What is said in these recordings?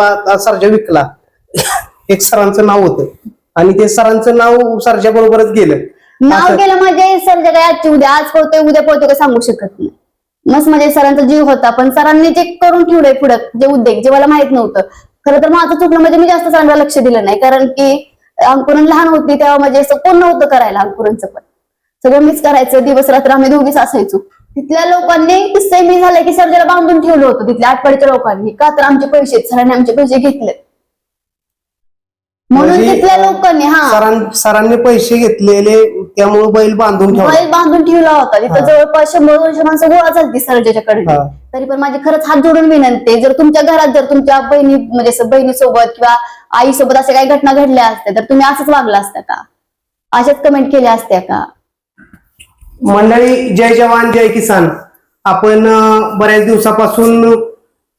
सरजा विकला. एक सरांचं नाव होतं. आणि ते सरांचं नाव सरजा बरोबरच गेलं. नाव केलं म्हणजे सर जे काय आजची उद्या आज पळतोय उद्या पळतोय सांगू शकत नाही. मस्त म्हणजे सरांचा जीव होता पण सरांनी जे करून ठेवलंय पुढे जे उद्योग जे मला माहीत नव्हतं. खरं तर माझं चुकलं म्हणजे मी जास्त सरांना लक्ष दिलं नाही कारण की अंकुरन लहान होती तेव्हा म्हणजे असं कोण नव्हतं करायला अंकुरनचं पण. सगळं मीच करायचं दिवस रात्र आम्ही दोघीच असायचो तिथल्या लोकांनी किस्से मी झालं की सर्जाला बांधून ठेवलं होतं तिथल्या आठवड्याच्या लोकांनी. का तर आमचे पैसे सरांनी आमचे पैसे घेतले म्हणून म्हणजे, तिथल्या लोकांनी हा. सरां सरांनी पैसे घेतलेले त्यामुळे बैल बांधून ठेवला. बैल बांधून ठेवला होता. हा. तिथं जवळपास शंभर दोनशे माणसं गोळा झाली सर्जाच्याकडे हा. तरी पण माझी खरंच हात जोडून विनंती आहे, जर तुमच्या घरात जर तुमच्या बहिणी म्हणजे असं बहिणीसोबत किंवा आईसोबत अशा काही घटना घडल्या असत्या तर तुम्ही असंच वागला असत्या का? अशाच कमेंट केल्या असत्या का? मंडळी जय जवान जय किसान. आपण बऱ्याच दिवसापासून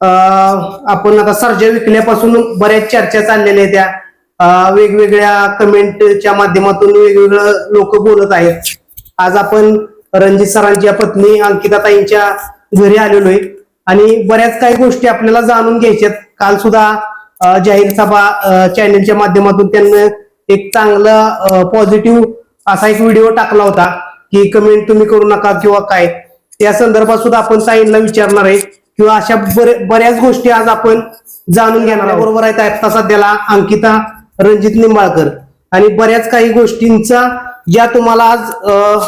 आपण आता सर्जा विकल्यापासून बऱ्याच चर्चा चाललेल्या आहेत त्या. वेगवेगळ्या कमेंटच्या माध्यमातून वेगवेगळं लोक बोलत आहेत. आज आपण रणजित सरांच्या पत्नी अंकिताताईंच्या घरी आलेलो आहे. आणि बऱ्याच काही गोष्टी आपल्याला जाणून घ्यायच्यात काल सुद्धा जाहीर सभा चॅनेलच्या माध्यमातून त्यांनी एक चांगला पॉझिटिव्ह असा एक व्हिडिओ टाकला होता. की कमेंट तुम्ही करू नका किंवा काय? त्या संदर्भात सुद्धा आपण साईनला विचारणार आहे किंवा अशा बरे- बऱ्याच गोष्टी आज आपण जाणून घेणार बरोबर आहेत आता सध्याला अंकिता रणजित निंबाळकर आणि बऱ्याच काही गोष्टींचा ज्या तुम्हाला आज अं,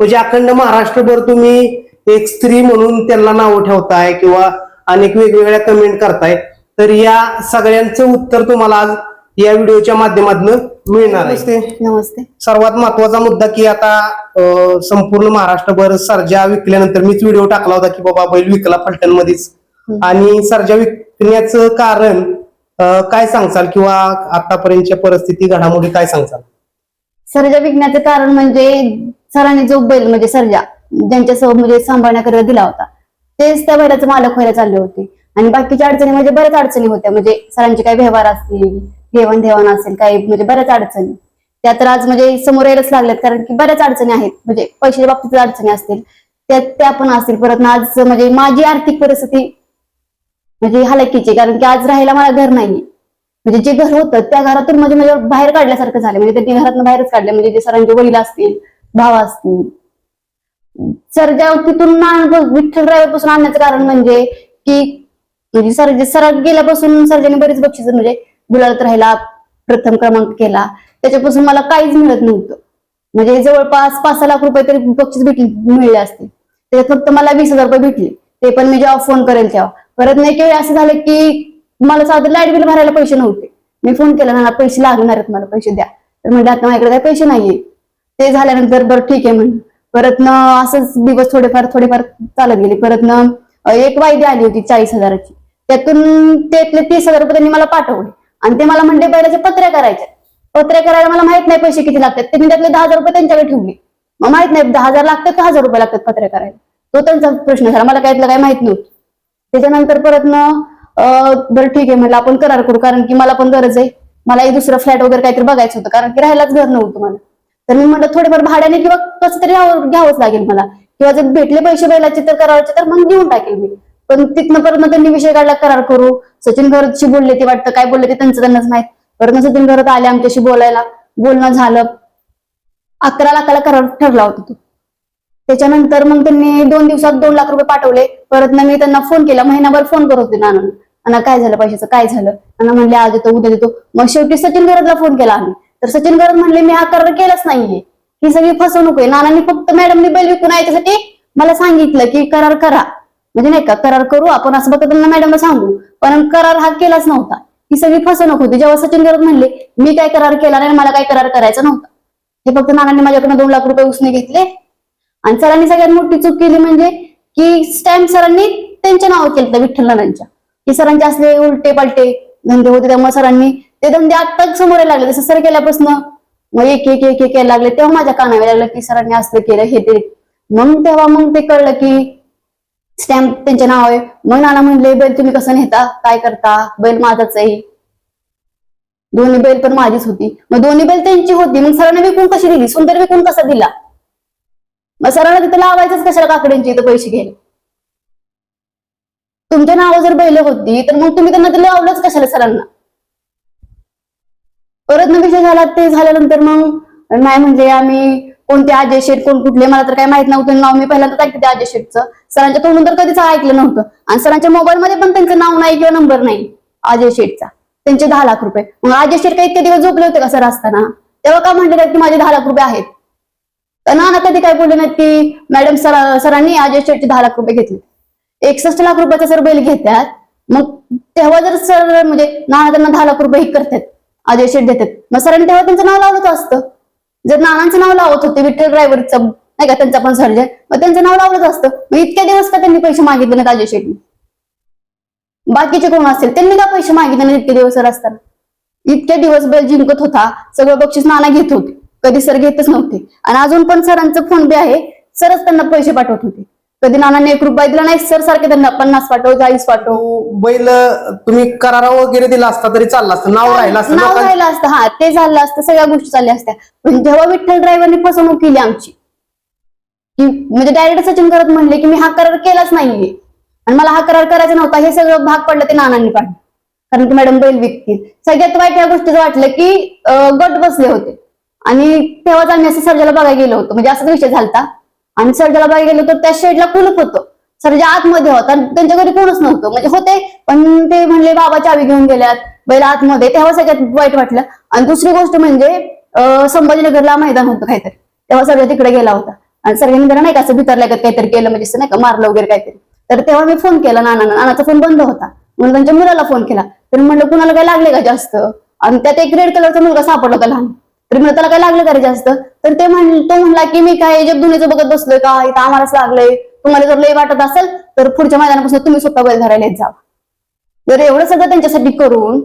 म्हणजे अखंड महाराष्ट्रभर तुम्ही एक स्त्री म्हणून त्यांना नावं ठेवताय किंवा अनेक वेगवेगळ्या कमेंट करताय तर या सगळ्यांचं उत्तर तुम्हाला आज या व्हिडिओच्या माध्यमातून मिळणार आहे. नमस्ते सर्वात महत्त्वाचा मुद्दा की आता संपूर्ण महाराष्ट्रभर सर्जा विकल्यानंतर मीच व्हिडिओ टाकला होता की बाबा बैल विकला फलटण मध्येच आणि सर्जा विकण्याचं कारण काय सांगचाल किंवा आतापर्यंतच्या परिस्थिती घडामोडी काय सांगचाल सर्जा विकण्याचं कारण म्हणजे सरांनी जो बैल म्हणजे सर्जा ज्यांच्यासोबत म्हणजे सांभाळण्याकरिता दिला होता तेच त्या बैलाचे मालक व्हायला चालले होते. आणि बाकीच्या अडचणी म्हणजे बऱ्याच अडचणी होत्या. म्हणजे सरांचे काही व्यवहार असतील घेवाण देवाण असेल काही म्हणजे बऱ्याच अडचणी. त्या तर आज म्हणजे समोर यायलाच लागल्यात कारण की बऱ्याच अडचणी आहेत. म्हणजे पैशाच्या बाबतीत अडचणी असतील त्या त्या पण असतील. परत आज म्हणजे माझी आर्थिक परिस्थिती म्हणजे हलकीची कारण की आज राहायला मला घर नाहीये. म्हणजे जे घर होतं त्या घरातून म्हणजे म्हणजे बाहेर काढल्यासारखं झालं. म्हणजे त्यांनी घरातून बाहेरच काढले. म्हणजे जे सरांचे वडील असतील भाव असतील. सर ज्या तिथून विठ्ठलपासून आणण्याचं कारण म्हणजे की म्हणजे सर सरात गेल्यापासून सर्जाने बरीच बक्षीस म्हणजे गुलाबात राहिला प्रथम क्रमांक केला. त्याच्यापासून मला काहीच मिळत नव्हतं. म्हणजे जवळपास पाच सहा लाख रुपये तरी बक्षीस भेटले मिळले असते त्याच्यात फक्त मला वीस हजार रुपये भेटले. ते पण मी जेव्हा फोन करेल तेव्हा. परत नाही वेळी असं झालं की मला साधं लाइट बिल भरायला पैसे नव्हते. मी फोन केला ना पैसे लागणार आहेत मला पैसे द्या. तर म्हणजे आता माझ्याकडे काही पैसे नाहीये. ते झाल्यानंतर बरं ठीक आहे म्हणून परत न असंच दिवस थोडेफार थोडेफार चालत गेले. परत न एक वायदी आली होती चाळीस हजाराची. त्यातून त्यातले तीस हजार रुपये त्यांनी मला पाठवले. आणि ते मला म्हणले बैलाच्या पत्र्या करायच्या पत्र्या करायला मला माहीत नाही पैसे किती लागतात. ते मी त्यातले दहा हजार रुपये त्यांच्याकडे ठेवले. मग माहीत नाही दहा हजार लागतात का हजार रुपये लागतात पत्र्या करायला? तो त्यांचा प्रश्न झाला. मला काय काय माहीत नव्हतं. त्याच्यानंतर परत न बरं ठीक आहे म्हटलं आपण करार करू. कारण की मला पण गरज आहे. मला एक दुसरं फ्लॅट वगैरे काहीतरी बघायचं होतं. कारण की राहायलाच घर नव्हतं मला. तर मी म्हटलं थोडेफार भाड्याने किंवा कसं तरी घ्यावंच लागेल मला. किंवा जर भेटले पैसे बैलाचे तर कराराचे तर मग घेऊन टाकेल मी. पण तिथनं परत मग त्यांनी विषय काढला करार करू. सचिन घरची बोलले ते वाटतं काय बोलले ते त्यांचं त्यांनाच माहीत. परत सचिन घरत आले आमच्याशी बोलायला. बोलणं झालं. अकरा लाखाला करार ठरला होता तो. त्याच्यानंतर मग त्यांनी दोन दिवसात दोन लाख रुपये पाठवले. परत ना मी त्यांना फोन केला. महिनाभर फोन करत होते नाना आणि काय झालं पैशाचं? काय झालं? आणि म्हणले आज येतो उद्या देतो मग शेवटी सचिन गरजला फोन केला आम्ही. तर सचिन गरज म्हणले मी हा करार केलाच नाहीये. ही सगळी फसवणूक आहे. नानांनी फक्त मॅडमनी बैल विकून यायच्यासाठी मला सांगितलं की करार करा. म्हणजे नाही का करार करू आपण असं फक्त त्यांना मॅडमला सांगू. पण करार हा केलाच नव्हता. ही सगळी फसवणूक होती. जेव्हा सचिन गरज म्हणले मी काय करार केला नाही मला काय करार करायचा नव्हता. हे फक्त नानांनी माझ्याकडनं दोन लाख रुपये उसने घेतले. आणि सरांनी सगळ्यात मोठी चूक केली म्हणजे की स्टॅम्प सरांनी त्यांच्या नाव केलं विठ्ठल नानांच्या. की सरांचे असले उलटे पालटे धंदे होते त्यामुळे सरांनी ते धंदे आत्ताच समोर यायला लागले. जसं सर केल्यापासून मग एक एक एक एक यायला लागले तेव्हा माझ्या कानावर लागलं की सरांनी असलं केलं हे ते. मग तेव्हा मग ते कळलं की स्टॅम्प त्यांचे नाव आहे. मग नाना म्हणले बैल तुम्ही कसं नेता? काय करता? बैल माझाच आहे. दोन्ही बैल पण माझीच होती. मग दोन्ही बैल त्यांची होती. मग सरांना विकून कशी दिली? सुंदर विकून कसा दिला? मग सरांना तिथे लावायचंच कशाला काकड्यांची? इथं पैसे घ्यायला. तुमच्या नाव जर बैल होती तर मग तुम्ही त्यांना ते लावलंच कशाला सरांना? परत न विषय झाला ते झाल्यानंतर मग नाही म्हणजे आम्ही कोणते अजय शेठ कोण कुठले मला तर काय माहीत नव्हतं. नाव मी पहिल्यांदा ऐकते अजय शेठचं. सरांच्या तोंडून तर कधीच ऐकलं नव्हतं. आणि सरांच्या मोबाईल मध्ये पण त्यांचं नाव नाही किंवा नंबर नाही अजय शेठचा. त्यांचे दहा लाख रुपये. मग अजय शेठ काही इतके दिवस झोपले होते का सर असताना? तेव्हा का म्हणले की माझे दहा लाख रुपये आहेत? तर ना कधी काय बोलले नाहीत की मॅडम सर सरांनी अजय शेठचे दहा लाख रुपये घेतले. एकसष्ट लाख रुपयाचा सर बैल घेतात. मग तेव्हा जर सर म्हणजे नाना त्यांना दहा लाख रुपये हे करतात अजय शेठ देतात. मग सरांनी तेव्हा त्यांचं नाव लावलं असतं. जर नानांचं नाव लावत होते विठ्ठल ड्रायव्हरचं नाही का त्यांचा पण सर्जन मग त्यांचं नाव लावलंच असतं. मग इतक्या दिवस का त्यांनी पैसे मागितले नाहीत अजय शेठनी बाकीचे कोण असेल त्यांनी का पैसे मागितले ना इतके दिवस सर असताना इतके दिवस बैल जिंकत होता सगळं बक्षीस नाना घेत होते. कधी सर घेतच नव्हते. आणि अजून पण सरांचं फोन पे आहे सरच त्यांना पैसे पाठवत होते. कधी नानाने एक रुपया दिला नाही सर सारखे त्यांना पन्नास पाठव चाळीस पाठव बैल तुम्ही करारा वगैरे दिला असता तरी चालला असतं नाव राहिलं असतं नाव लोकांचं- राहिलं असतं हा ते झालं असतं सगळ्या गोष्टी चालल्या असत्या. पण जेव्हा विठ्ठल ड्रायव्हरने फसवणूक केली आमची की म्हणजे डायरेक्ट सचिन करत म्हणले की मी हा करार केलाच नाहीये. आणि मला हा करार करायचा नव्हता हे सगळं भाग पडलं ते नानांनी पाडलं. कारण की मॅडम बैल विकतील. सगळ्यात वाईट या गोष्टीचं वाटलं की अं, गट बसले होते. आणि तेव्हाच आम्ही असं सर्जाला बघायला गेलो होतो. म्हणजे असाच विषय झालता. आणि सर्जाला बाहेर गेलो तर त्या शेडला कुलूप होतं. सर्जा आतमध्ये होता आणि त्यांच्या घरी कोणच नव्हतं. म्हणजे होते पण ते म्हणले बाबा चावी घेऊन गेल्यात. बैल आतमध्ये तेव्हा सगळ्यात वाईट वाटलं. आणि दुसरी गोष्ट म्हणजे संभाजीनगरला मैदान होतं काहीतरी. तेव्हा सर्जा तिकडे गेला होता. आणि सर्वांनी त्याला नाही का असं भितर काहीतरी केलं म्हणजे नाही का मारलं वगैरे काहीतरी. तर तेव्हा मी फोन केला नाना नानाचा फोन बंद होता. म्हणून त्यांच्या मुलाला फोन केला. तर म्हणलं कुणाला काय लागले का जास्त? आणि त्यात एक रेड कलरचा मुलगा सापडला होता लहान. तर म्हणलं त्याला काय लागलं का रे जास्त? तर ते म्हण तो म्हणला की मी काय जगदुनीचं बघत बसलोय का? इथं आम्हालाच लागलंय. तुम्हाला जर लय वाटत असेल तर पुढच्या मैदानापासून तुम्ही स्वतः बैल धरायला जा. जर एवढं सगळं त्यांच्यासाठी करून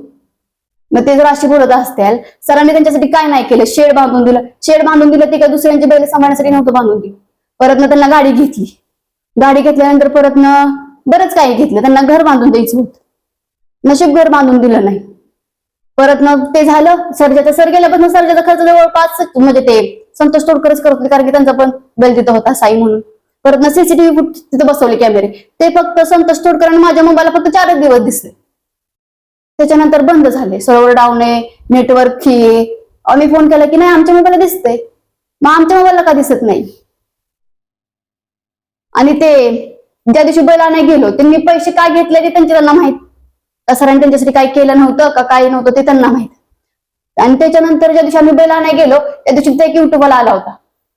मग ते जर अशी बोलत असतील सरांनी त्यांच्यासाठी काय नाही केलं? शेड बांधून दिलं. शेड बांधून दिलं ते काय दुसऱ्यांची बैल सांभाळण्यासाठी नव्हतं बांधून दिलं. परत ना त्यांना गाडी घेतली. गाडी घेतल्यानंतर परत ना बरंच काही घेतलं. त्यांना घर बांधून द्यायचं होतं. नशीब घर बांधून दिलं नाही. परत मग ते झालं सर्जाचा सर गेल्यापासून सर्जाचा खर्च जवळपास म्हणजे ते संतोष तोडकरच करत होते कारण की त्यांचा पण बैल तिथं होता साई म्हणून. परत ना सीसीटीव्ही तिथं बसवले कॅमेरे ते फक्त संतोष तोडकर आणि माझ्या मोबाईलला फक्त चारच दिवस दिसले. त्याच्यानंतर बंद झाले. सर्व्हर डाऊन आहे नेटवर्क ही आम्ही फोन केला की नाही आमच्या मोबाईलला दिसते मग आमच्या मोबाईलला का दिसत नाही? आणि ते ज्या दिवशी बैल आणायला गेलो त्यांनी पैसे काय घेतले ते त्यांचे त्यांना माहीत का सरांनी त्यांच्यासाठी काय केलं नव्हतं का काय नव्हतं ते त्यांना माहीत. आणि त्याच्यानंतर ज्या दिवशी आम्ही बैल आणायला गेलो त्या दिवशी ते एक युट्यूबला आला होता.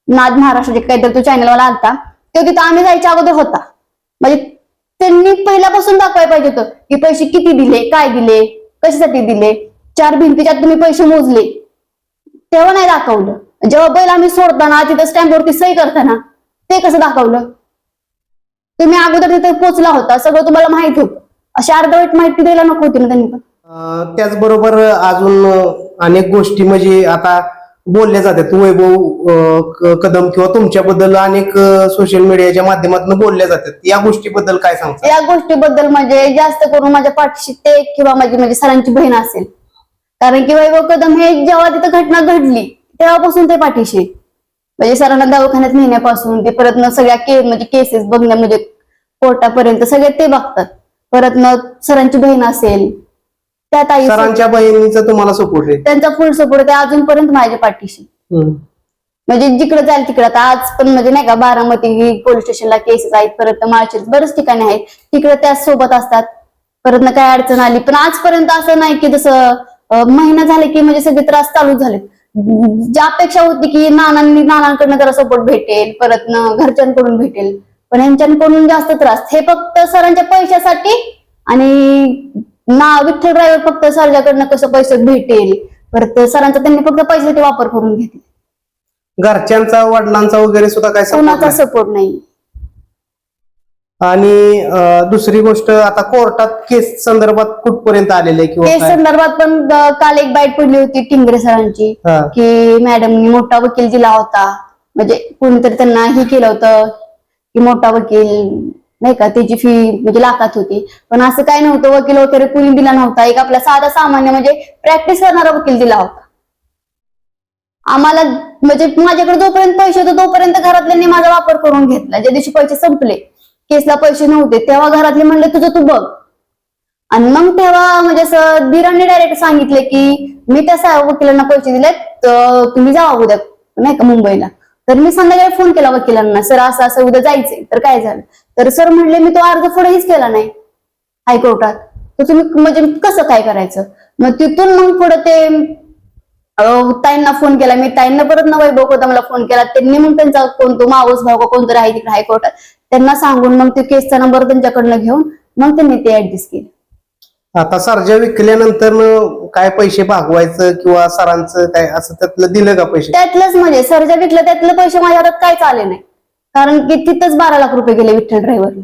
नाद महाराष्ट्राचे काहीतरी तो चॅनलवाला आलता. तो तिथं आम्ही जायच्या अगोदर होता. म्हणजे त्यांनी पहिल्यापासून दाखवायला पाहिजे होतं की पैसे किती दिले काय दिले कशासाठी दिले. चार भिंतीच्या तुम्ही पैसे मोजले. तेव्हा नाही दाखवलं. जेव्हा बैल आम्ही सोडताना तिथं स्टॅम्पवरती सही करताना ते कसं दाखवलं? तुम्ही अगोदर तिथे पोहोचला होता. सगळं तुम्हाला माहीत होतं. अशी अर्धवट माहिती द्यायला नको होती ना त्यांनी पण. अं, त्याचबरोबर अजून अनेक गोष्टी म्हणजे आता बोलल्या जातात वैभव अं, क- कदम किंवा तुमच्याबद्दल अनेक सोशल मीडियाच्या माध्यमातून बोलल्या जातात. या गोष्टीबद्दल काय सांगता? या गोष्टीबद्दल म्हणजे जास्त करून माझ्या पाठीशी ते किंवा माझी म्हणजे सरांची बहीण असेल. कारण की वैभव कदम हे जेव्हा तिथं घटना घडली तेव्हापासून ते पाठीशी. आहेत. म्हणजे सरांना दवाखान्यात नेण्यापासून ते परत न सगळ्या के म्हणजे केसेस बघण्या म्हणजे कोर्टापर्यंत सगळे ते बघतात. परत न सरांची बहीण असेल त्या ताई सरांच्या बहिणीचा तुम्हाला सपोर्ट आहे. त्यांचा फुल सपोर्ट आहे. अजूनपर्यंत माझ्या पाठीशी. हम्म. म्हणजे जिकडे जाईल तिकडे. आता आज पण म्हणजे नाही का बारामती पोलीस स्टेशनला केसेस आहेत परत माळशेज बरेच ठिकाणी आहेत. तिकडे त्या सोबत असतात. परत ना काय अडचण आली. पण आजपर्यंत असं नाही की जसं अं, महिना झाले की म्हणजे सगळे त्रास चालू झाले ज्या अपेक्षा होती की नानांनी नानांकडनं जरा सपोर्ट भेटेल परत न घरच्यांकडून भेटेल. पण यांच्याकडून जास्त त्रास हे फक्त सरांच्या पैशासाठी आणि ना विठ्ठल ड्रायव्हर फक्त सरजाकडनं कसं पैसे भेटेल परत सरांचा त्यांनी फक्त पैशासाठी वापर करून घेतला घरच्यांचा वडिलांचा वगैरे सुद्धा काय कोणाचा. सपोर्ट नाही आणि अं, दुसरी गोष्ट आता कोर्टात केस संदर्भात कुठपर्यंत आलेले किंवा केस काय? संदर्भात पण अं, काल एक बाईट पडली होती टिंगरे सरांची हा. की मॅडमनी मोठा वकील दिला होता म्हणजे कोणीतरी त्यांना हे केलं होतं की मोठा वकील नाही का? त्याची फी म्हणजे लाखात होती. पण असं काय नव्हतं. वकील वगैरे कुणी दिला नव्हता. एक आपला साधा सामान्य म्हणजे प्रॅक्टिस करणारा वकील दिला होता. आम्हाला म्हणजे माझ्याकडे जोपर्यंत पैसे होते तोपर्यंत घरातल्यांनी माझा वापर करून घेतला. ज्या दिवशी पैसे संपले केसला पैसे नव्हते तेव्हा घरातले म्हणले तुझं तू बघ. आणि मग तेव्हा म्हणजे असं धीरांनी डायरेक्ट सांगितले की मी त्या वकिलांना पैसे दिलेत तर तुम्ही जावा उद्या नाही का मुंबईला. तर मी संध्याकाळी फोन केला वकिलांना सर असं असं उद्या जायचंय. तर काय झालं? तर सर म्हणले मी तो अर्ज पुढेच केला नाही हायकोर्टात. तर तुम्ही म्हणजे कसं काय करायचं? मग तिथून मग पुढे ते ताईंना फोन केला. मी ताईंना परत न वैभव होता मला फोन केला. त्यांनी मग त्यांचा कोणतो मावस भाऊ का कोणतरी आहे तिकडे हायकोर्टात. त्यांना सांगून मग ते केसचा नंबर त्यांच्याकडनं घेऊन मग त्यांनी ते ऍडजस्ट केलं. आता सर्जा विकल्यानंतर काय पैसे भागवायचं किंवा सरांचं काय असं त्यातलं दिलं का पैसे? त्यातलंच म्हणजे सरजा विकलं त्यातले पैसे माझ्या हातात काहीच आले नाही. कारण की तिथंच बारा लाख रुपये गेले विठ्ठल ड्रायव्हरला.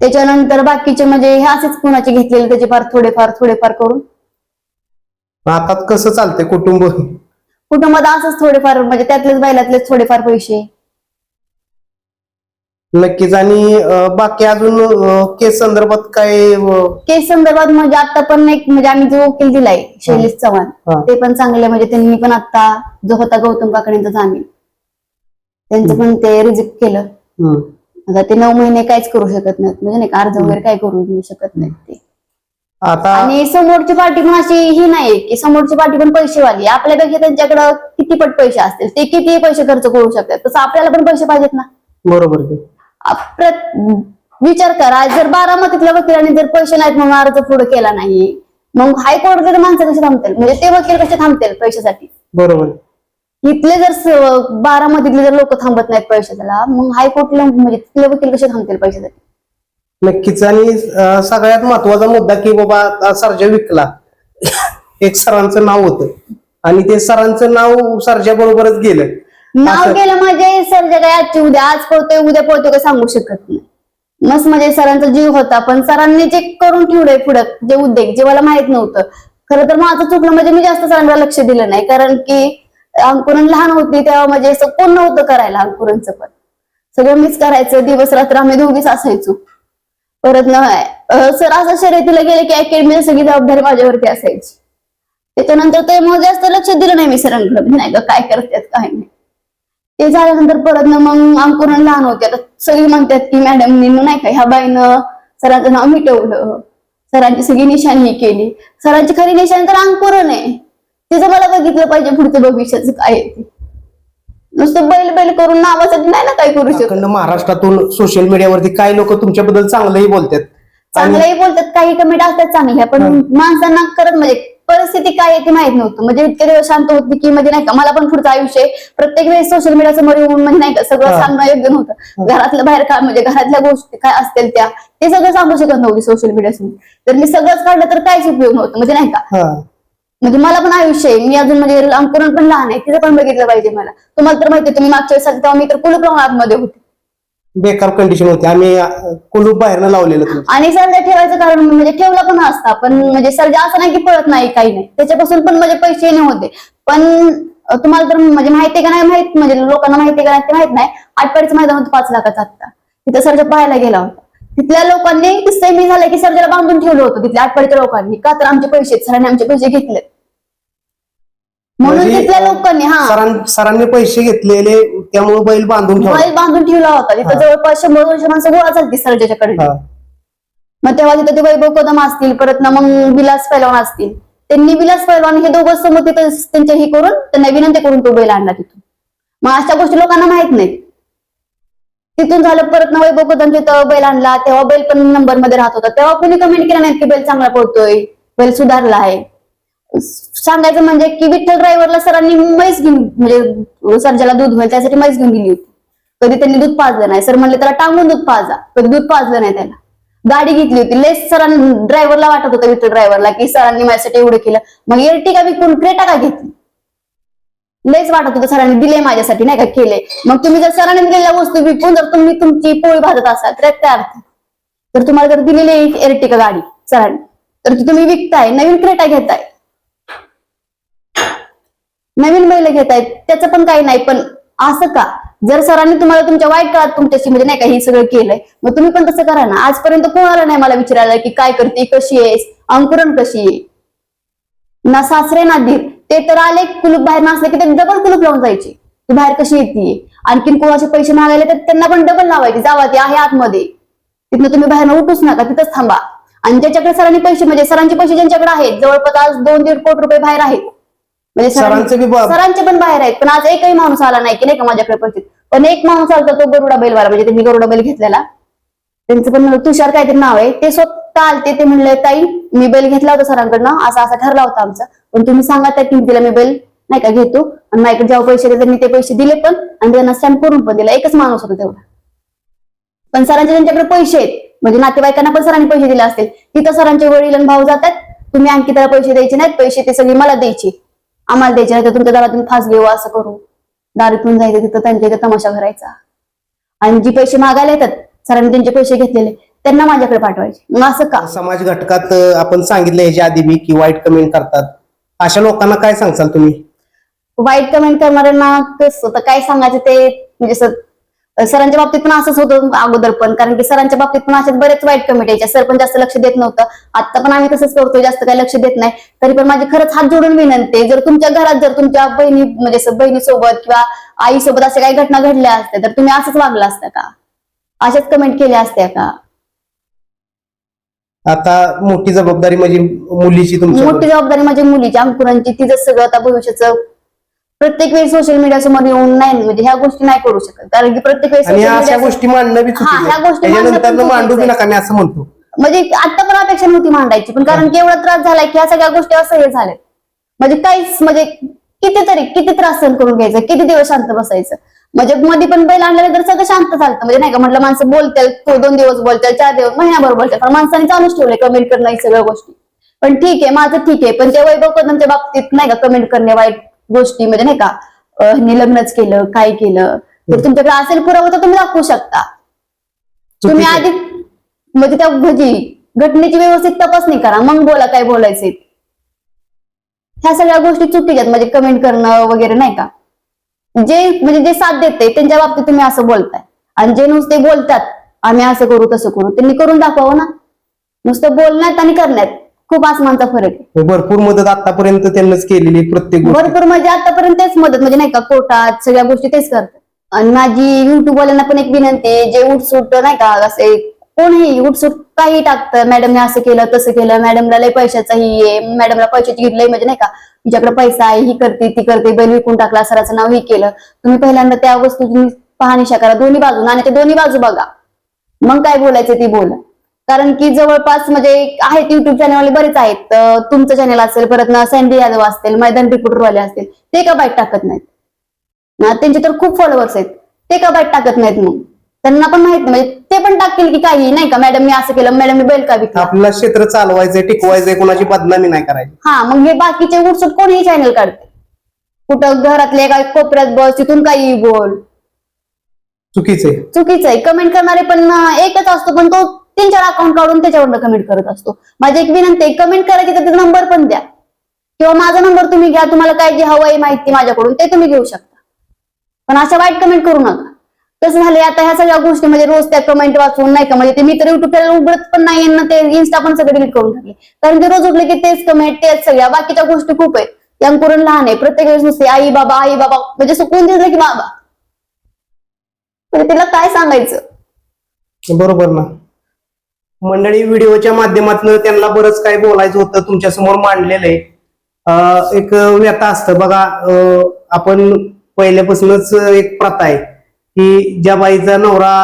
त्याच्यानंतर बाकीचे म्हणजे हे असेच कुणाचे घेतलेले त्याचे फार थोडेफार थोडेफार करून. आता कसं चालतंय कुटुंब? कुटुंबात असंच थोडेफार म्हणजे त्यातलेच बैलातलेच थोडेफार पैसे. नक्कीच आणि अं, बाकी अजून अं, केस संदर्भात काय अं, केस संदर्भात म्हणजे आता पण एक म्हणजे आम्ही जो वकील दिलाय शैलेश चव्हाण. ते पण चांगले म्हणजे त्यांनी पण आता जो होता गौतम काकडेंचा जामीन त्यांचं पण ते रिजेक्ट केलं. आता ते नऊ महिने काहीच करू शकत नाहीत म्हणजे नाही का अर्ज वगैरे काय करू देऊ शकत नाहीत ते आता आणि समोरची पार्टी पण अशी ही नाही की समोरची पार्टी पण पैसेवाली आहे. आपल्यापेक्षा त्यांच्याकडे किती पट पैसे असतील ते किती पैसे खर्च करू शकतात तसं आपल्याला पण पैसे पाहिजेत ना बरोबर आहे. विचार करा जर बारामतीतल्या वकिलांनी जर पैसे नाहीत म्हणून अर्ज पुढे केला नाही मग हायकोर्टातले माणसं कशी थांबतील? म्हणजे ते वकील कसे थांबतील पैशासाठी? बरोबर. इथले जर बारामतीतले जर लोक थांबत नाहीत पैशाला मग हायकोर्टला म्हणजे तिथले वकील कसे थांबतील पैशासाठी? नक्कीच. आणि सगळ्यात महत्त्वाचा मुद्दा की बाबा सर्जा विकला. एक सरांचं नाव होतं. आणि ते सरांचं नाव सर्जा बरोबरच गेलं. नाव गेलं म्हणजे सर जे काय आजची उद्या आज पळतोय उद्या पळतोय का सांगू शकत नाही. मस्त म्हणजे सरांचा जीव होता पण सरांनी जे करून ठेवलंय पुढं जे उद्योग जे मला माहीत नव्हतं खरं तर माझं चुकलं म्हणजे मी जास्त सरांना लक्ष दिलं नाही कारण की अंकुरन लहान होती तेव्हा म्हणजे असं कोण नव्हतं करायला अंकुरनचं पण. सगळं मीच करायचं दिवस रात्र आम्ही दोघीच असायचो परत ना सर असं शर्यतीला गेले की अकॅडमीची सगळी जबाबदारी माझ्यावरती असायची. त्याच्यानंतर ते मग जास्त लक्ष दिलं नाही मी सरांकडे नाही का काय करतात काय नाही. ते झाल्यानंतर परत ना मग अंकुरण लहान होते. आता सगळी म्हणतात की मॅडमनी नाही का ह्या बाईनं सरांचं नाव मिटवलं. सरांची सगळी निशाणी केली. सरांची खरी निशाणी तर अंकुरण आहे. तिचं मला बघितलं पाहिजे पुढचं भविष्याचं काय ते. नुसतं बैल बैल करून नावासाठी नाही ना काय करू शकत. अखंड महाराष्ट्रातून सोशल मीडियावरती काही लोक तुमच्याबद्दल चांगलंही बोलतात. चांगलंही बोलतात काही कमेंट असतात चांगल्या पण माणसांना करत म्हणजे परिस्थिती काय आहे ती माहीत नव्हतं. म्हणजे इतके दिवस शांत होती की म्हणजे नाही का मला पण पुढचं आयुष्य. प्रत्येक वेळेस सोशल मीडिया समोर येऊन म्हणजे नाही का सगळं. सांगणं योग्य नव्हतं. घरातलं बाहेर काय म्हणजे घरातल्या गोष्टी काय असतील त्या ते सगळं सांगू शकत नव्हती सोशल मीडिया समोर तर मी सगळंच काढलं तर काहीच उपयोग नव्हतं. म्हणजे नाही का? म्हणजे मला पण आयुष्य आहे. मी अजून म्हणजे अंकुरण पण लहान आहे. तिचं पण बघितलं पाहिजे मला. तुम्हाला तर माहिती तुम्ही मागच्या वेळेस तेव्हा मी तर लावून आतमध्ये होते. बेकार कंडिशन होती. आम्ही कुलूप बाहेरनं लावलेलं तुमचं आणि सरजा ठेवायचं कारण म्हणजे ठेवला पण असता. पण म्हणजे सरजा असं नाही की पळत नाही काही नाही. त्याच्यापासून पण म्हणजे पैसे नाही होते. पण अं, तुम्हाला तर म्हणजे माहिती का नाही माहीत म्हणजे लोकांना माहिती का नाही ते माहीत नाही. आठपाडीचं मैदान होतं पाच लाखाचा आत्ता. तिथं सरजा पाहायला गेला होता. तिथल्या लोकांनी सेमी झालं की सर्जाला बांधून ठेवलं होतं तिथल्या आठपाडीच्या लोकांनी. का तर आमचे पैसे आहेत, सरांनी आमचे पैसे घेतले म्हणून म्हणजे, तिथल्या लोकांनी हा. सरां सरांनी पैसे घेतलेले त्यामुळे बैल बांधून ठेवला. बैल बांधून ठेवला होता. हा. तिथं जवळपास शंभर दोनशे माणसं गोळा झाली हा. मग तेव्हा तिथं ते वैभव कदम असतील परत ना मग विलास पैलवान असतील. त्यांनी विलास पैलवान हे दोघं समोर तिथं त्यांच्या ही करून त्यांना विनंती करून तो बैल आणला तिथून. मग अशा गोष्टी लोकांना माहीत नाहीत. तिथून झालं परत ना वैभव कदम तिथं बैल आणला. तेव्हा बैल पण नंबरमध्ये राहत होता. तेव्हा कोणी कमेंट केलं नाही की बैल चांगला पळतोय बैल सुधारला आहे. सांगायचं म्हणजे की विठ्ठल ड्रायव्हरला सरांनी म्हैस घेऊन म्हणजे सर ज्याला दूध व्हायला त्यासाठी म्हैस घेऊन गेली होती. कधी त्यांनी दूध पाजलं नाही. सर म्हणले त्याला टांगून दूध पाजा. कधी दूध पाजलं नाही त्याला गाडी घेतली होती. लेस सरांनी ड्रायव्हरला वाटत होतं विठ्ठल ड्रायव्हरला की सरांनी माझ्यासाठी एवढं केलं. मग एरटिका विकून क्रेटा का घेतली? लेस वाटत होतं सरांनी दिले माझ्यासाठी नाही का? केले मग तुम्ही जर सरांनी दिलेल्या वस्तू विकून जर तुम्ही तुमची पोळी भाजत असाल तर त्या अर्थ? तर तुम्हाला जर दिलेली एरटिका गाडी सरांनी तर ती तुम्ही विकताय नवीन क्रेटा घेताय. नवीन बैल घेतायत त्याचं पण काही नाही पण असं का? जर सरांनी तुम्हाला तुमच्या वाईट काळात तुमच्याशी म्हणजे नाही का हे सगळं केलंय मग तुम्ही पण तसं करा ना. आजपर्यंत कोणाला नाही मला विचारायला की काय करते कशी आहेस? अंकुरण कशी आहे? ना सासरे ना धीर. ते तर आले कुलूप बाहेर नसले की ते डबल कुलूप लावून जायचे. तू बाहेर कशी येते आणखीन कोणाचे पैसे मागायला तर त्यांना पण डबल लावायचे. जावा ते आहे आतमध्ये. तिथनं तुम्ही बाहेर उठूच नका तिथंच थांबा. आणि ज्याच्याकडे सरांनी पैसे म्हणजे सरांचे पैसे ज्यांच्याकडे आहेत जवळपास आज दोन दीड कोटी रुपये बाहेर आहेत. म्हणजे सरांचं बी ब- सरांचे पण बाहेर आहेत पण आज एकही माणूस आला नाही की नाही का माझ्याकडे पैसे पण एक माणूस आला तो गरुडा बैलवाला म्हणजे त्यांनी गरुडा बैल घेतलेला. त्यांचं पण तुषार काहीतरी नाव आहे. ते स्वतः आलते ते म्हणले ताई मी बैल घेतला होता सरांकडनं असा असा ठरला होता आमचा. पण तुम्ही सांगा त्या किमतीला मी बैल नाही का घेतो. आणि माझ्याकडे जेव्हा पैसे देतात मी ते पैसे दिले पण आणि त्यांना स्टॅम्प करून पण दिला. एकच माणूस होता तेवढा. पण सरांचे त्यांच्याकडे पैसे आहेत. म्हणजे नातेवाईकांना पण सरांनी पैसे दिले असतील. तिथं सरांचे वडील आणि भाऊ जातात. तुम्ही आणखी त्याला पैसे द्यायचे नाहीत. पैसे ते सगळे मला द्यायचे. आम्हाला द्यायचे नाही तर तुमच्या दारातून फास घेऊ असं करू. दारीतून जायचं तिथं त्यांच्या इथं तमाशा करायचा. आणि जी पैसे मागायला येतात सरांनी त्यांचे पैसे घेतलेले त्यांना माझ्याकडे पाठवायचे. मग असं का? समाज घटकात अ, आपण सांगितलं याच्या आधी बी की वाईट कमेंट करतात. अशा लोकांना काय सांगचाल तुम्ही? वाईट कमेंट करणाऱ्यांना कसं तर काय सांगायचं ते म्हणजे असं- सरांच्या बाबतीत पण असंच होतं अगोदर पण कारण की सरांच्या बाबतीत पण असेच बरेच वाईट कमेंट यायच्या. सर पण जास्त लक्ष देत नव्हतं. आता पण आम्ही तसंच करतोय जास्त काही लक्ष देत नाही. तरी पण माझी खरंच हात जोडून विनंती आहे, जर तुमच्या घरात जर तुमच्या बहिणी म्हणजे बहिणीसोबत किंवा आईसोबत अशा काही घटना घडल्या असत्या तर तुम्ही असंच वागला असता का? अशाच कमेंट केल्या असत्या का? आता मोठी जबाबदारी म्हणजे मुलीची तुमच्या मोठी जबाबदारी माझ्या मुलीची अंकुरांची. तिचं सगळं आता भविष्याचं प्रत्येक वेळी सोशल मीडिया समोर येऊन नाही म्हणजे ह्या गोष्टी नाही करू शकत. कारण की प्रत्येक वेळी आणि social अशा media गोष्टी मांडणं बी हा, ह्या चुकीचं गोष्टी मांडणं त्याच्यानंतर पण मांडू बी चुकीचं नका मी असं म्हणतो. म्हणजे आता पण अपेक्षा नव्हती मांडायची पण कारण की एवढा त्रास झालाय की ह्या सगळ्या गोष्टी असं हे झाल्या म्हणजे काहीच म्हणजे कितीतरी किती त्रास सहन करून घ्यायचं किती दिवस शांत बसायचं. म्हणजे मध्ये पण बैल आणल्यानंतर सगळं शांत चालतं. म्हणजे नाही का म्हटलं माणसं बोलतील तो दोन दिवस बोलतील चार दिवस महिनाभर बोलतील पण माणसाने चालूच ठेवले कमेंट करणं ही सगळ्या गोष्टी. पण ठीक आहे माझं ठीक आहे पण ते वैभव कदमच्या बाबतीत नाही का कमेंट करणे वाईट गोष्टी म्हणजे नाही का? लग्नच केलं काय केलं? तर तुमच्याकडे असेल पुरावा तर तुम्ही दाखवू शकता. तुम्ही. आधी म्हणजे त्या भजी घटनेची व्यवस्थित तपासणी करा. मग बोला काय बोलायचे ह्या सगळ्या गोष्टी चुकीच्या म्हणजे कमेंट करणं वगैरे नाही का? जे म्हणजे जे साथ देते त्यांच्या बाबतीत तुम्ही असं बोलताय. आणि जे नुसते बोलतात आम्ही असं करू तसं करू त्यांनी करून दाखवावं ना. नुसतं बोलण्यात आणि करण्यात. खूप आसमानचा फरक आहे. भरपूर मदत आतापर्यंत त्यांनाच केलेली प्रत्येक गोष्ट. भरपूर म्हणजे आतापर्यंत तेच मदत म्हणजे नाही का कोर्टात सगळ्या गोष्टी तेच करतात. आणि माझी युट्यूब वाल्यांना पण एक विनंती आहे जे उठसूट नाही का असे कोणीही उठसूट काही टाकतं मॅडमने असं केलं तसं केलं मॅडमला लय पैशाचाही आहे मॅडमला पैशाची लय म्हणजे नाही का तुझ्याकडे पैसा आहे ही करते ती करते बैल विकून टाकला सराचं नाव ही केलं. तुम्ही पहिल्यांदा त्या वस्तू तुम्ही पाहणीशा करा दोन्ही बाजू आणि ते दोन्ही बाजू बघा. मग काय बोलायचं ती बोला. कारण की जवळपास म्हणजे आहेत युट्यूब चॅनल बरेच आहेत. तुमचं चॅनल असेल परत ना सँडी यादव असतील मैदान रिपोर्टर वाले असतील ते का बाईट टाकत नाहीत? ना त्यांचे तर खूप फॉलोअर्स आहेत. ते का बाईट टाकत नाहीत मग? त्यांना पण माहीत नाही म्हणजे ते पण टाकतील की काही नाही का? मॅडम मी असं केलं मॅडम मी बैल का विकला? आपल्याला क्षेत्र चालवायचंय टिकवायचंय कोणाची बदनामी नाही करायची. हा मग हे बाकीचे उठसूट कोणीही चॅनल काढते? कुठं घरातले एका कोपऱ्यात बस तिथून काही बोल. चुकीचं आहे चुकीचं आहे कमेंट करणारे पण एकच असतो पण तो तीन चार अकाउंट काढून त्याच्यावर कमेंट करत असतो. माझी एक विनंती आहे कमेंट करायची तर त्याचा नंबर पण द्या. किंवा माझा नंबर तुम्ही घ्या तुम्हाला काय जे हवं आहे माहिती माझ्याकडून ते तुम्ही घेऊ शकता. पण अशा वाईट कमेंट करू नका. कसं झालंय आता ह्या सगळ्या गोष्टी म्हणजे रोज त्या कमेंट वाचून नाही का म्हणजे ते मी तर युट्यूब चॅनल उघडत पण नाही ना ते इन्स्टा पण सगळं डिलीट करून टाकले. कारण की रोज उठले की तेच कमेंट तेच सगळ्या बाकीच्या गोष्टी खूप आहेत. त्या लहान आहे प्रत्येक वेळेस नुसते आई बाबा आई बाबा म्हणजे सुकून दिलं की बाबा. तिला काय सांगायचं? बरोबर ना. मंडळी व्हिडिओच्या माध्यमातून त्यांना बरंच काही बोलायचं होतं तुमच्यासमोर मांडलेलं आहे. एक व्यथा असतं बघा आपण पहिल्यापासूनच एक प्रथा आहे की ज्या बाईचा नवरा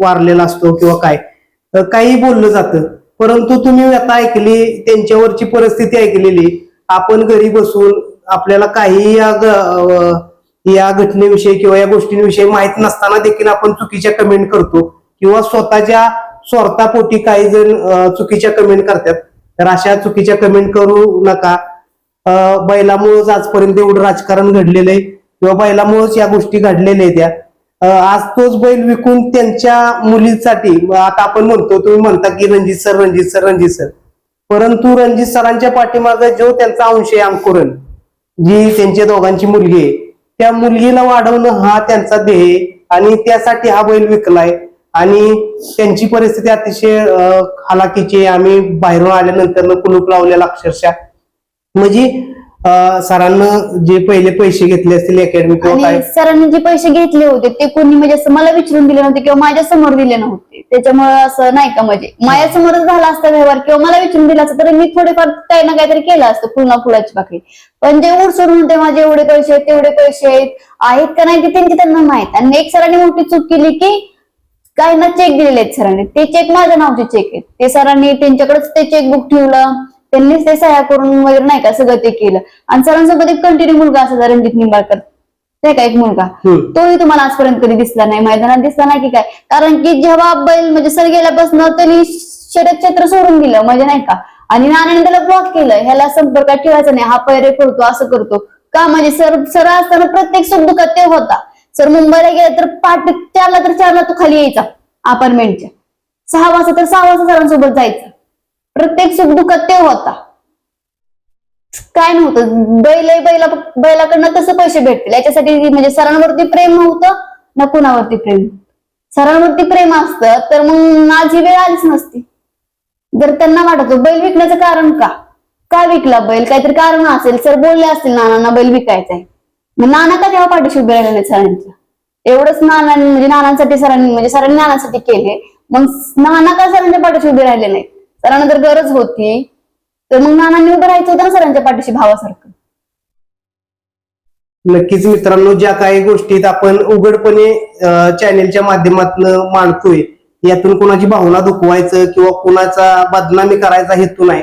वारलेला असतो किंवा काय काही बोललं जातं. परंतु तुम्ही व्यथा ऐकली त्यांच्यावरची परिस्थिती ऐकलेली आपण घरी बसून आपल्याला काही या ग- या घटनेविषयी किंवा या गोष्टींविषयी माहीत नसताना देखील आपण चुकीच्या कमेंट करतो किंवा स्वतःच्या स्वार्थापोटी काही जण चुकीच्या कमेंट करतात. तर अशा चुकीच्या कमेंट करू नका. बैलामुळेच आजपर्यंत एवढं राजकारण घडलेलं आहे. किंवा बैलामुळेच या गोष्टी घडलेल्या आहेत त्या आज तोच बैल विकून त्यांच्या मुलीसाठी आता आपण म्हणतो तुम्ही म्हणता की Ranjit sir Ranjit sir Ranjit sir. परंतु रणजित सरांच्या पाठीमागे जो त्यांचा अंश आहे अंकुरण जी त्यांच्या दोघांची मुलगी आहे त्या मुलगीला वाढवणं हा त्यांचा ध्येय आणि त्यासाठी हा बैल विकलाय. आणि त्यांची परिस्थिती अतिशय हालाकीची आहे. आम्ही बाहेरून आल्यानंतर कुलूप लावलेला अक्षरशः. म्हणजे सरांनं जे पहिले पैसे घेतले असतील अकॅडमी किंवा सरांनी जे पैसे घेतले होते ते कोणी म्हणजे असं मला विचारून दिले नव्हते किंवा माझ्यासमोर दिले नव्हते. त्याच्यामुळे असं नाही का म्हणजे? माझ्या समोरच झाला असता व्यवहार किंवा मला विचारून दिला असता तर मी थोडेफार काही ना काहीतरी केलं असतं पुन्हा फुलाची पाकळी पण जे उडसून होते माझे एवढे पैसे आहेत तेवढे पैसे आहेत आहेत का नाही? ते त्यांची त्यांना माहीत. आणि एक सरांनी मोठी चूक केली की काही ना चेक दिलेले आहेत सरांनी. ते चेक माझ्या नावचे चेक आहेत. ते सरांनी त्यांच्याकडेच ते चेकबुक ठेवलं. त्यांनीच ते सह्या करून वगैरे नाही का सगळं ते केलं. आणि सरांसोबत एक कंटिन्यू मुलगा असायचा रणजित निंबाळकर. ते का एक मुलगा. तोही तुम्हाला आजपर्यंत कधी दिसला नाही. मैदानात दिसला नाही की काय? कारण की जेव्हा बैल म्हणजे सर गेल्यापासून त्यांनी शर्यत क्षेत्र सोडून दिलं म्हणजे नाही का? आणि नानाने त्याला ब्लॉक केलं. ह्याला संपर्कात ठेवायचं नाही. हा पैरे करतो असं करतो. का? म्हणजे सर सर असताना प्रत्येक सुखदुःखात ते होता. सर मुंबईला गेला तर पाठ चारला तर चारला तो खाली यायचा अपार्टमेंटच्या सहा वाजता तर सहा वाजता सरांसोबत जायचं. प्रत्येक सुखदुःखात ते होता. काय नव्हतं बैल बैला बैलाकडनं कसं पैसे भेटतील. याच्यासाठी म्हणजे सरांवरती प्रेम नव्हतं ना कुणावरती प्रेम. सरांवरती प्रेम असतं तर मग माझी वेळ आलीच नसती. जर त्यांना वाटत बैल विकण्याचं कारण का? का विकला बैल? काहीतरी कारण असेल सर बोलले असतील नानांना बैल विकायचा आहे मग नाना का तेव्हा पाठीशी उभे राहिले सरांच्या? एवढंच नाना म्हणजे नानांसाठी सरांनी म्हणजे सरांनी नानांसाठी केले. मग नाना का सरांच्या पाठीशी उभे राहिले नाही सरांना जर गरज होती तर मग नानांनी उभं राहायचं होतं ना सरांच्या पाठीशी भावासारखं? नक्कीच मित्रांनो ज्या काही गोष्टीत आपण उघडपणे चॅनेलच्या माध्यमातून मांडतोय. यातून कोणाची भावना दुखवायचं किंवा कोणाचा बदनामी करायचा हेतू नाही.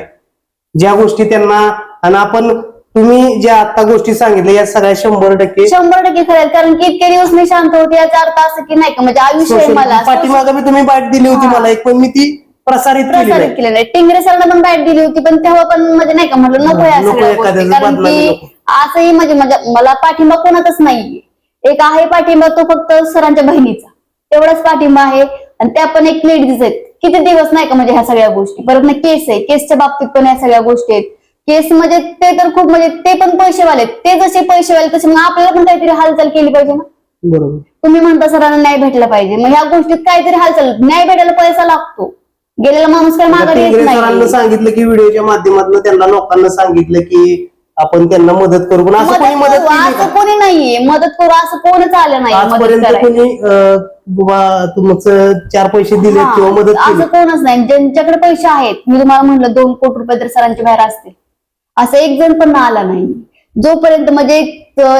ज्या गोष्टी त्यांना आणि आपण तुम्ही ज्या आता गोष्टी सांगितल्या या सगळ्या शंभर टक्के शंभर टक्के खरं. कारण की इतके दिवस मी शांत होते याचा अर्थ असं की नाही का म्हणजे आयुष्य आहे मला पाठीमागे मी तुम्ही बाईट दिली होती. मला एक पण मी ती प्रसारित केली प्रसारित नाही. केलेलं आहे टिंगरे सरांना पण बॅट दिली होती पण तेव्हा पण म्हणजे नाही का म्हटलं नको या नको सगळ्या एखाद्याचं गोष्टी. कारण की. असंही म्हणजे माझ्या- मला पाठिंबा कोणाचाच नाहीये एक आहे पाठिंबा तो फक्त सरांच्या बहिणीचा तेवढाच पाठिंबा आहे आणि त्या पण एक लेडीज आहेत किती दिवस नाही का म्हणजे ह्या सगळ्या गोष्टी परत ना केस आहे केसच्या बाबतीत पण या सगळ्या गोष्टी आहेत केस म्हणजे ते तर खूप म्हणजे ते पण पैसेवाले. ते जसे पैसेवाले तसे मग आपल्याला पण काहीतरी हालचाल केली पाहिजे ना? बरोबर. तुम्ही म्हणता सरांना न्याय भेटला पाहिजे. मग ह्या गोष्टीत काहीतरी हालचाल न्याय भेटायला पैसा लागतो. गेलेला माणूस काय आता माघारी येत टिंगरे सरांना नाही सांगितलं की व्हिडिओच्या माध्यमातून त्यांना लोकांना सांगितलं की आपण त्यांना मदत करू पण असं कोणी मदत मदत करू केली असं का कोणी नाहीये. मदत करू असं कोणच आलं नाही मदत आजपर्यंत करायला. कोणी अं, बुवा तुमचं चार पैसे दिले किंवा मदत केली असं कोणच नाही. ज्यांच्याकडे पैसे आहेत मी तुम्हाला म्हणलं दोन कोटी रुपये तर सरांच्या बाहेर असते असं एक जण पण आला नाही. जोपर्यंत म्हणजे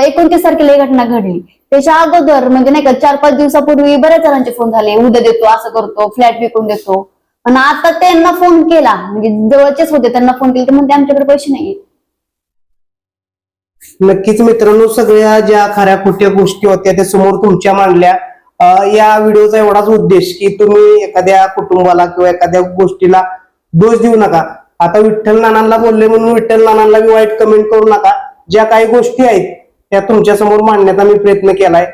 एकोणतीस तारखेला ही घटना घडली त्याच्या अगोदर म्हणजे नाही का चार पाच दिवसापूर्वी बऱ्याच जणांचे फोन झाले उद्या देतो असं करतो फ्लॅट विकून देतो. आणि आता त्यांना फोन केला म्हणजे जवळचेच होते त्यांना फोन केला तर म्हणते आमच्याकडे पैसे नाहीये. नक्कीच मित्रांनो सगळ्या ज्या खऱ्या खोट्या गोष्टी होत्या त्या समोर तुमच्या मांडल्या. या व्हिडिओचा एवढाच उद्देश की तुम्ही एखाद्या कुटुंबाला किंवा एखाद्या गोष्टीला दोष देऊ नका. आता विठ्ठल नानांना बोलले म्हणून विठ्ठल नानांना मी वाईट कमेंट करू नका. ज्या काही गोष्टी आहेत त्या तुमच्यासमोर मांडण्याचा मी प्रयत्न केलाय.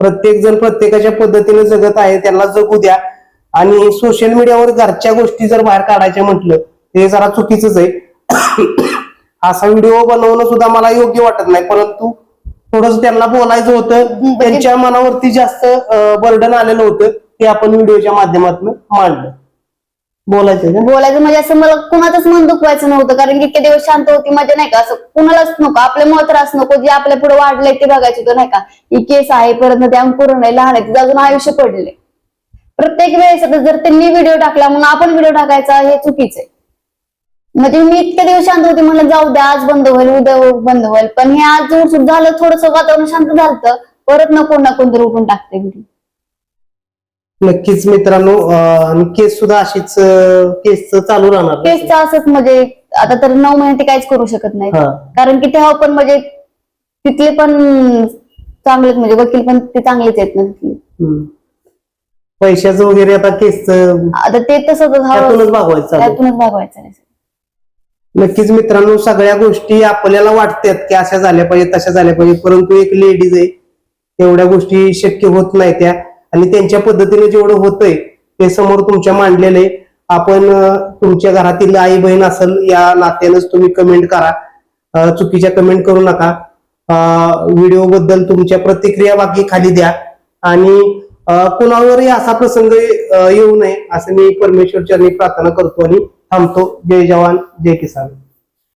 प्रत्येक जण प्रत्येकाच्या पद्धतीने जगत आहे त्यांना जगू द्या. आणि सोशल मीडियावर घरच्या गोष्टी जर बाहेर काढायच्या म्हटलं ते जरा चुकीचंच आहे. असा व्हिडिओ बनवणं सुद्धा मला योग्य वाटत नाही परंतु थोडस त्यांना बोलायचं होतं. त्यांच्या मनावरती जास्त बर्डन आलेलं होतं ते आपण व्हिडिओच्या माध्यमातून मांडलं. बोलायचं का? बोलायचं म्हणजे असं मला कुणाचंच मन दुखवायचं नव्हतं कारण की इतके दिवस शांत होती म्हणजे नाही का? असं कुणालाच नको आपल्या मत रास नको जे आपल्या पुढे वाढलंय ते बघायचं होतं नाही का? ही केस आहे परत ते अंकुर नाही लहान आहे तिचं अजून आयुष्य पडले प्रत्येक वेळेस आता जर त्यांनी व्हिडिओ टाकला म्हणून आपण व्हिडिओ टाकायचा हे चुकीचं आहे. म्हणजे मी इतके दिवस शांत होते म्हणलं जाऊ द्या आज बंद होईल उद्या बंद होईल पण हे आज उठसूट झालं थोडस वातावरण शांत झालं परत नको ना कोणतरी उठून टाकते व्हिडिओ नक्कीच मित्रांनो केस सुद्धा अशीच केस चालू राहणार केसचं असंच म्हणजे आता तर नऊ महिने ते काहीच करू शकत नाही हा. कारण की तेव्हा पण म्हणजे तिथले पण चांगलेच म्हणजे वकील पण ते चांगलेच आहेत ना तिथले हम्म. पैशाचं वगैरे आता केसचं आता ते तसं त्यातूनच भागवायचं चालू. त्यातूनच भागवायचं. नक्कीच मित्रांनो सगळ्या गोष्टी आपल्याला वाटतात की अशा झाल्या पाहिजे तशा झाल्या पाहिजे परंतु एक लेडीज आहे तेवढ्या गोष्टी शक्य होत नाही त्या आणि त्यांच्या पद्धतीने जेवढं होतंय ते समोर तुमच्या मांडलेले. आपण तुमच्या घरातील आई बहीण असेल या नात्यानंच तुम्ही कमेंट करा. चुकीच्या कमेंट करू नका. व्हिडिओ बद्दल तुमच्या प्रतिक्रिया बाकी खाली द्या. आणि कुणावरही असा प्रसंग येऊ नये असं मी परमेश्वर चरणी प्रार्थना करतो आणि थांबतो. जय जवान जय किसान.